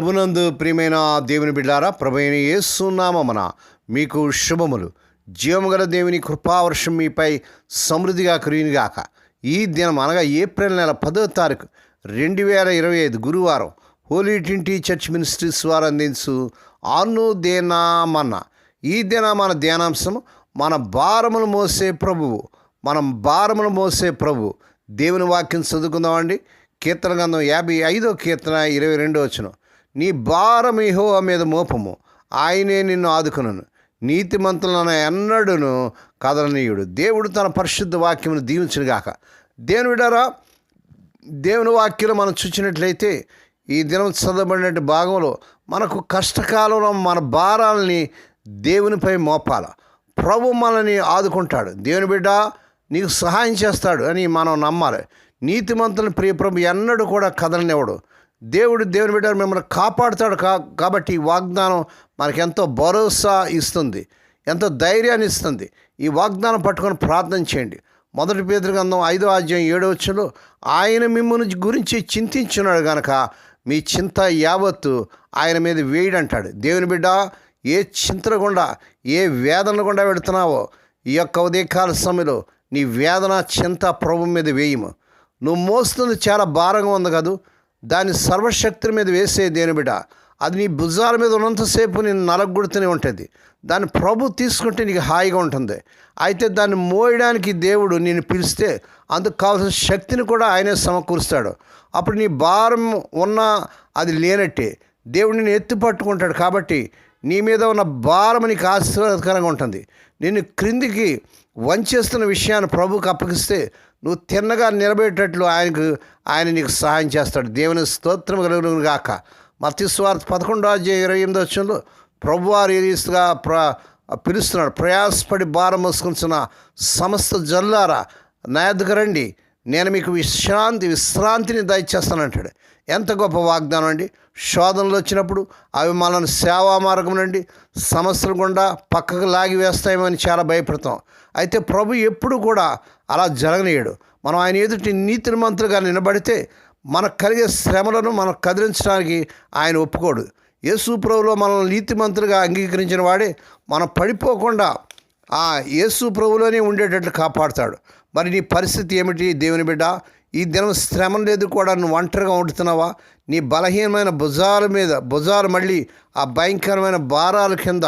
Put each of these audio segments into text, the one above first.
ప్రభునందు ప్రియమైన దేవుని బిడ్డారా ప్రభుని ఏసునామన మీకు శుభములు. జీవముగల దేవుని కృపావర్షం మీపై సమృద్ధిగా కురిగాక ఈ దినం అనగా ఏప్రిల్ నెల పదో తారీఖు రెండు వేల ఇరవై ఐదు గురువారం హోలీ ట్వంటీ చర్చ్ మినిస్ట్రీస్ వారు అందించు ఆను దేనామన్న ఈ దిన మన ధ్యానాంశం మన భారములు మోసే ప్రభువు మనం భారములు మోసే ప్రభు. దేవుని వాక్యం చదువుకుందామండి. కీర్తన గంధం యాభై ఐదో కీర్తన ఇరవై రెండో వచ్చినాం నీ భారం ఇహో మీద మోపము. ఆయనే నిన్ను ఆదుకును నీతిమంతులను ఎన్నడును కదలనీయుడు. దేవుడు తన పరిశుద్ధ వాక్యమును దీవించునుగాక దేవుని విడారా దేవుని వాక్యం మనం చూసినట్లయితే ఈ దినం చదవబడినట్టు భాగంలో మనకు కష్టకాలంలో మన భారాలని దేవునిపై మోపాల. ప్రభు మనల్ని ఆదుకుంటాడు. దేవుని బిడ్డ నీకు సహాయం చేస్తాడు అని మనం నమ్మాలి. నీతిమంతులను ప్రియ ప్రభు ఎన్నడూ కూడా కదలనివ్వడు. దేవుడు దేవుని బిడ్డ మిమ్మల్ని కాపాడుతాడు కా కాబట్టి ఈ వాగ్దానం మనకెంతో భరోసా ఇస్తుంది ఎంతో ధైర్యాన్ని ఇస్తుంది. ఈ వాగ్దానం పట్టుకొని ప్రార్థన చేయండి. మొదటి పేదరికందం ఐదో అధ్యాయం ఏడో వచ్చంలో ఆయన మిమ్మల్ని గురించి చింతించున్నాడు గనక మీ చింత యావత్తు ఆయన మీద వేయడంటాడు దేవుని బిడ్డ ఏ చింతన గుండా ఏ వేదన గుండా పెడుతున్నావో ఈ యొక్క ఉదయకాల సమయంలో నీ వేదన చింత ప్రభు మీద వేయము. నువ్వు మోస్తుంది చాలా భారంగా ఉంది కదూ. దాన్ని సర్వశక్తి మీద వేసే దేని బిడ్డ అది నీ భుజాల మీద ఉన్నంతసేపు నేను నలగొడుతూనే ఉంటుంది. దాన్ని ప్రభు తీసుకుంటే నీకు హాయిగా ఉంటుంది. అయితే దాన్ని మోయడానికి దేవుడు నేను పిలిస్తే అందుకు కావాల్సిన శక్తిని కూడా ఆయనే సమకూరుస్తాడు. అప్పుడు నీ భారం ఉన్నా అది లేనట్టే. దేవుడు నేను ఎత్తి పట్టుకుంటాడు కాబట్టి నీ మీద ఉన్న భారం నీకు ఆశీర్వాదకరంగా ఉంటుంది. నిన్ను క్రిందికి వంచేస్తున్న విషయాన్ని ప్రభుకు అప్పగిస్తే నువ్వు తిన్నగా నిలబెట్టేటట్లు ఆయనకు ఆయన నీకు సహాయం చేస్తాడు. దేవుని స్తోత్రం కలుగును గాక. మత్తి స్వార్థ పదకొండో అధ్యాయ ఇరవై ఎనిమిది వచ్చంలో ప్రభువారు ఏ ప్ర పిలుస్తున్నాడు. ప్రయాసపడి భారం మోసుకుంటున్న సమస్త జల్లారా నా రండి. నేను మీకు విశ్రాంతి విశ్రాంతిని దయచేస్తానంటాడు. ఎంత గొప్ప వాగ్దానం అండి. శోధనలు వచ్చినప్పుడు అవి మనల్ని సేవా మార్గం నుండి సమస్యలు గుండా పక్కకు లాగి వేస్తాయేమని చాలా భయపడతాం. అయితే ప్రభు ఎప్పుడు కూడా అలా జరగనీయడు. మనం ఆయన ఎదుటి నీతిమంతులుగా నిలబడితే మనకు కలిగే శ్రమలను మనం కదిలించడానికి ఆయన ఒప్పుకోడు. యేసు ప్రభులో మనల్ని నీతిమంతులుగా అంగీకరించిన వాడే మనం పడిపోకుండా ఆ యేసు ప్రభులోనే ఉండేటట్లు కాపాడుతాడు. మరి నీ పరిస్థితి ఏమిటి దేవుని బిడ్డ? ఈ దినం శ్రమ లేదు కూడా నువ్వు ఒంటరిగా ఉంటున్నావా? నీ బలహీనమైన భుజాల మీద భుజాలు మళ్ళీ ఆ భయంకరమైన భారాల కింద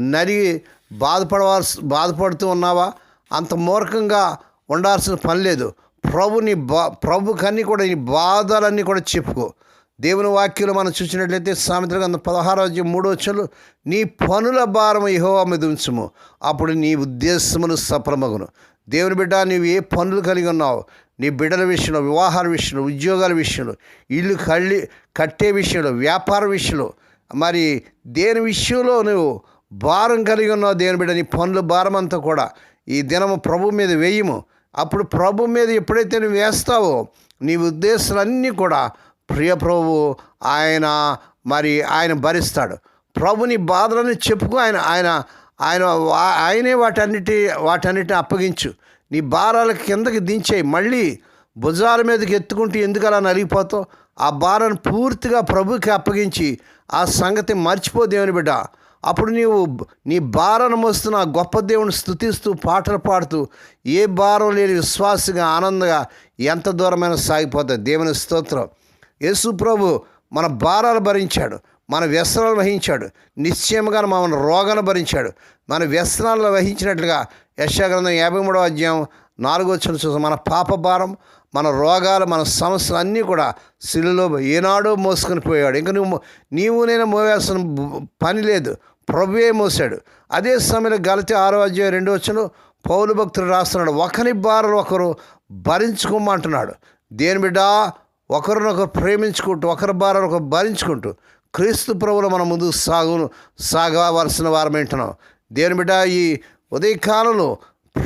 నరిగి బాధపడవలసి బాధపడుతూ ఉన్నావా? అంత మూర్ఖంగా ఉండాల్సిన పని లేదు. ప్రభు నీ బా ప్రభుకన్నీ కూడా నీ బాధలన్నీ కూడా చెప్పుకో. దేవుని వాక్యంలో మనం చూసినట్లయితే సామెత్ర గ్రంథం పదహారో మూడో వచ్చలు నీ పనుల భారం యహోవా మీద ఉంచుము. అప్పుడు నీ ఉద్దేశమును సఫలమగును. దేవుని బిడ్డ నీవు ఏ పనులు కలిగి ఉన్నావు? నీ బిడ్డల విషయంలో వివాహాల విషయంలో ఉద్యోగాల విషయంలో ఇల్లు కళ్ళి కట్టే విషయంలో వ్యాపార విషయంలో మరి దేని విషయంలో నువ్వు భారం కలిగి ఉన్నావు దేని బిడ్డ నీ పనుల భారం అంతా కూడా ఈ దినము ప్రభు మీద వేయము. అప్పుడు ప్రభు మీద ఎప్పుడైతే నువ్వు వేస్తావో నీ ఉద్దేశాలన్నీ కూడా ప్రియ ప్రభు ఆయన మరి ఆయన భరిస్తాడు. ప్రభుని బాధలను చెప్పుకో ఆయన ఆయన ఆయన ఆయనే వాటన్నిటి వాటన్నిటిని అప్పగించు. నీ భారాల కిందకి దించేయి. మళ్ళీ భుజాల మీదకి ఎత్తుకుంటూ ఎందుకు అలా నలిగిపోతావు? ఆ భారాన్ని పూర్తిగా ప్రభుకి అప్పగించి ఆ సంగతి మర్చిపో దేవుని బిడ్డ. అప్పుడు నీవు నీ భారం మోస్తున్న గొప్ప దేవుని స్థుతిస్తూ పాటలు పాడుతూ ఏ భారం లేని విశ్వాసగా ఆనందంగా ఎంత దూరమైన సాగిపోతుంది దేవుని స్తోత్రం. యేసు ప్రభు మన భారాలు భరించాడు. మన వ్యసనాలు వహించాడు. నిశ్చయముగా మన రోగాన్ని భరించాడు. మన వ్యసనాలను వహించినట్లుగా యశాగ్రంథం యాభై మూడవ అధ్యాయం నాలుగో వచ్చిన మన పాప భారం మన రోగాలు మన సమస్యలు అన్నీ కూడా శిలులో ఏనాడో మోసుకొని పోయాడు ఇంకా నువ్వు నీవు నేను మోయాల్సిన పని లేదు. ప్రభువే మోసాడు అదే సమయంలో గలతి ఆరో అధ్యాయం రెండో వచ్చిన పౌలు భక్తులు రాస్తున్నాడు. ఒకరి బారలు ఒకరు భరించుకోమంటున్నాడు. దేని బిడ్డ? ఒకరినొకరు ప్రేమించుకుంటూ ఒకరి బారలు ఒకరు భరించుకుంటూ. క్రీస్తు ప్రభులు మన ముందు సాగు సాగవలసిన వారం ఏంటున్నాం దేని బిడ్డ ఈ ఉదయకాలంలో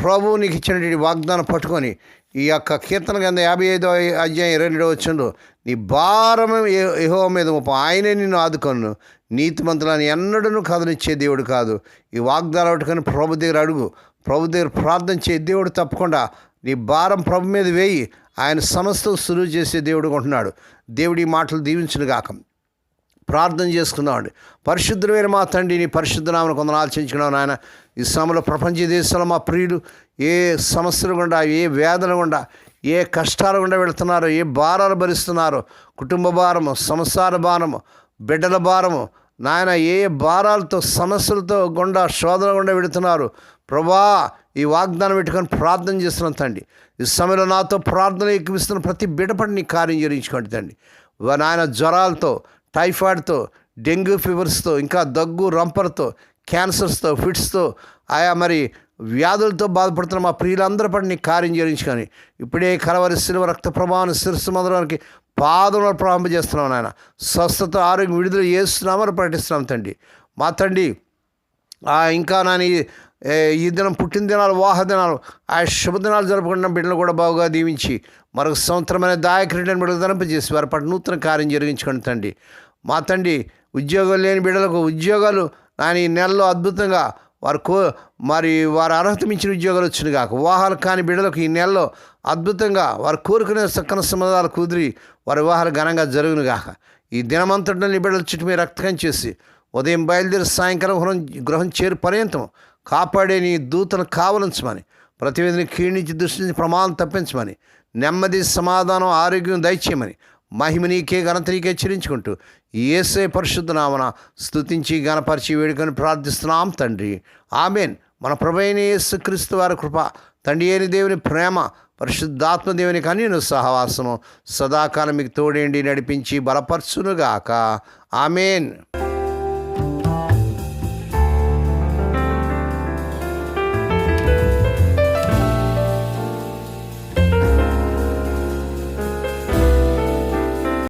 ప్రభు నీకు ఇచ్చినటువంటి వాగ్దానం పట్టుకొని ఈ యొక్క కీర్తన కింద యాభై ఐదో అధ్యాయం ఇరవై రెండో వచ్చిండు నీ భారం యహో మీద మోపం. ఆయనే నిన్ను ఆదుకొను. నీతిమంతులని ఎన్నడూ కథనిచ్చే దేవుడు కాదు. ఈ వాగ్దానం పట్టుకొని ప్రభు దగ్గర అడుగు. ప్రభు దగ్గర ప్రార్థన చే దేవుడు తప్పకుండా నీ భారం ప్రభు మీద వేయి. ఆయన సమస్తం సులువు చేసే దేవుడు అంటున్నాడు. దేవుడి మాటలు దీవించును కాకం ప్రార్థన చేసుకుందామండి పరిశుద్ధమైన మా తండ్రి నీ పరిశుద్ధనామను కొందరు ఆలోచించుకున్నాం నాయన. ఈ సమయంలో ప్రపంచ దేశంలో మా ప్రియులు ఏ సమస్యలు గుండా ఏ వేదన గుండా ఏ కష్టాలు గుండా వెళుతున్నారో ఏ భారాలు భరిస్తున్నారో కుటుంబ భారము సంసార భారము బిడ్డల భారము నాయన ఏ భారాలతో సమస్యలతో గుండా శోధన గుండా వెళుతున్నారు. ప్రభా ఈ వాగ్దానం పెట్టుకొని ప్రార్థన చేస్తున్నాం తండ్రి. ఈ సమయంలో నాతో ప్రార్థన ఎక్కిస్తున్న ప్రతి బిడపడి నీ కార్యం చేయించుకోండి తండ్రి. నాయన జ్వరాలతో టైఫాయిడ్తో డెంగ్యూ ఫీవర్స్తో ఇంకా దగ్గు రంపర్తో క్యాన్సర్స్తో ఫిట్స్తో ఆయా మరి వ్యాధులతో బాధపడుతున్న మా ప్రియులందరి పడి నీ కార్యం చేయించుకొని ఇప్పుడే కలవరి శిలువ రక్త ప్రమాణం శిరస్సు మందరానికి పాదంలో ప్రారంభం చేస్తున్నాం నాయన. స్వస్థత ఆరోగ్యం విడుదల చేస్తున్నామని ప్రకటిస్తున్నాం తండ్రి. మా తండ్రి ఇంకా నాని ఈ దినం పుట్టినదినాలు వాహ దినాలు ఆ శుభదినాలు జరుపుకున్న బిడ్డలు కూడా బాగుగా దీవించి మరొక సంవత్సరమైన దాయక్రీడని బిడ్డలు ధరింపజేసి వారి పట్ల నూతన కార్యం జరిగించుకుని తండ్రి. మా తండ్రి ఉద్యోగాలు లేని బిడ్డలకు ఉద్యోగాలు నాని ఈ నెలలో అద్భుతంగా వారు కో మరి వారు అర్హత మించిన ఉద్యోగాలు వచ్చిన కాక వివాహాలు కాని బిడ్డలకు ఈ నెలలో అద్భుతంగా వారు కోరుకునే సక్కన సంబంధాలు కుదిరి వారి వివాహాలు ఘనంగా జరుగును గాక. ఈ దినమంతటిని నీ బిడ్డల చుట్టూ మీరు రక్తకం చేసి ఉదయం బయలుదేరి సాయంకాలం గృహం గృహం చేరు పర్యంతం కాపాడే నీ దూతను కావలించమని ప్రతివేదిని క్షీణించి దృష్టి నుంచి ప్రమాదం తప్పించమని నెమ్మది సమాధానం ఆరోగ్యం దయచేయమని మహిమ నీకే ఘనత నీకే చెల్లించుకుంటూ ఏసే పరిశుద్ధ నామన గణపరిచి వేడుకొని ప్రార్థిస్తున్నాం తండ్రి. ఆమెన్. మన ప్రభైన యేసుక్రీస్తు వారి కృప తండ్రి అయిన దేవుని ప్రేమ పరిశుద్ధాత్మ దేవుని కన్యను సహవాసము సదాకాలం మీకు తోడేండి నడిపించి బలపరచునుగాక. ఆమెన్.